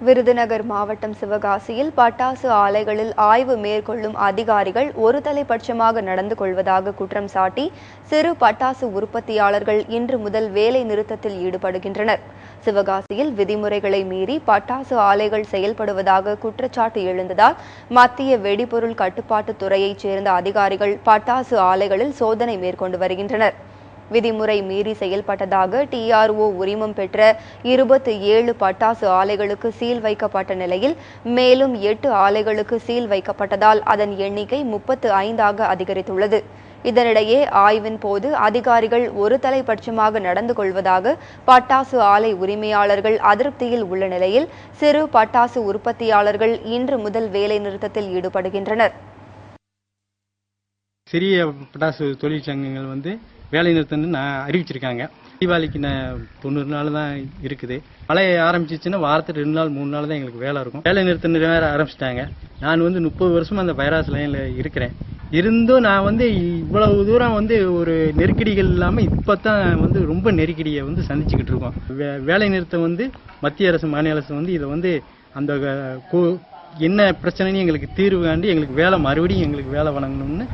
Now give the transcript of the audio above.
விருதுநகர் மாவட்டம் சிவகாசியில் பட்டாசு ஆலைகளில் ஆய்வு மேற்கொள்ளும் அதிகாரிகள் ஒரு தலைபட்சமாக நடந்து கொள்வதாக குற்றம் சாட்டி சிறு பட்டாசு உற்பத்தியாளர்கள் இன்று முதல் வேலை நிறுத்தத்தில் ஈடுபடுகின்றனர். சிவகாசியில் விதிமுறைகளை மீறி பட்டாசு ஆலைகள் செயல்படுவதாக குற்றச்சாட்டு எழுந்ததால் மத்திய வெடிபொருள் கட்டுப்பாட்டுத் துறையைச் சேர்ந்த அதிகாரிகள் பட்டாசு ஆலைகளில் சோதனை மேற்கொண்டு வருகின்றனர். விதிமுறை மீறி செயல்பட்டதாக டிஆர்ஓ உரிமம் பெற்ற இருபத்தி ஏழு பட்டாசு ஆலைகளுக்கு சீல் வைக்கப்பட்ட நிலையில் மேலும் எட்டு ஆலைகளுக்கு சீல் வைக்கப்பட்டதால் அதன் எண்ணிக்கை முப்பத்து ஐந்தாக அதிகரித்துள்ளது. இதனிடையே ஆய்வின் போது அதிகாரிகள் ஒரு தலைபட்சமாக நடந்து கொள்வதாக பட்டாசு ஆலை உரிமையாளர்கள் அதிருப்தியில் உள்ள நிலையில் சிறு பட்டாசு உற்பத்தியாளர்கள் இன்று முதல் வேலை நிறுத்தத்தில் ஈடுபடுகின்றனர். சிறிய பட்டாசு தொழிற்சங்கங்கள் வந்து வேலை நிறுத்தம்னு நான் அறிவிச்சிருக்காங்க. தீபாவளிக்கு நான் தொண்ணூறு நாள் தான் இருக்குது. மழை ஆரம்பிச்சிச்சுன்னா வாரத்துக்கு ரெண்டு நாள் மூணு நாள் தான் எங்களுக்கு வேலை இருக்கும். வேலை நிறுத்தம் வேற ஆரம்பிச்சிட்டாங்க. நான் வந்து முப்பது வருஷமா அந்த பைராஸ் லைனில் இருக்கிறேன். இருந்தும் நான் வந்து இவ்வளவு தூரம் வந்து ஒரு நெருக்கடிகள் இல்லாமல் இப்போ தான் வந்து ரொம்ப நெருக்கடியை வந்து சந்திச்சுக்கிட்டு இருக்கோம். வே- வேலை நிறுத்தம் வந்து மத்திய அரசு மாநில அரசு வந்து இதை வந்து அந்த என்ன பிரச்சனைன்னு எங்களுக்கு தீர்வு காண்டி எங்களுக்கு வேலை மறுபடியும் எங்களுக்கு வேலை வழங்கணும்னு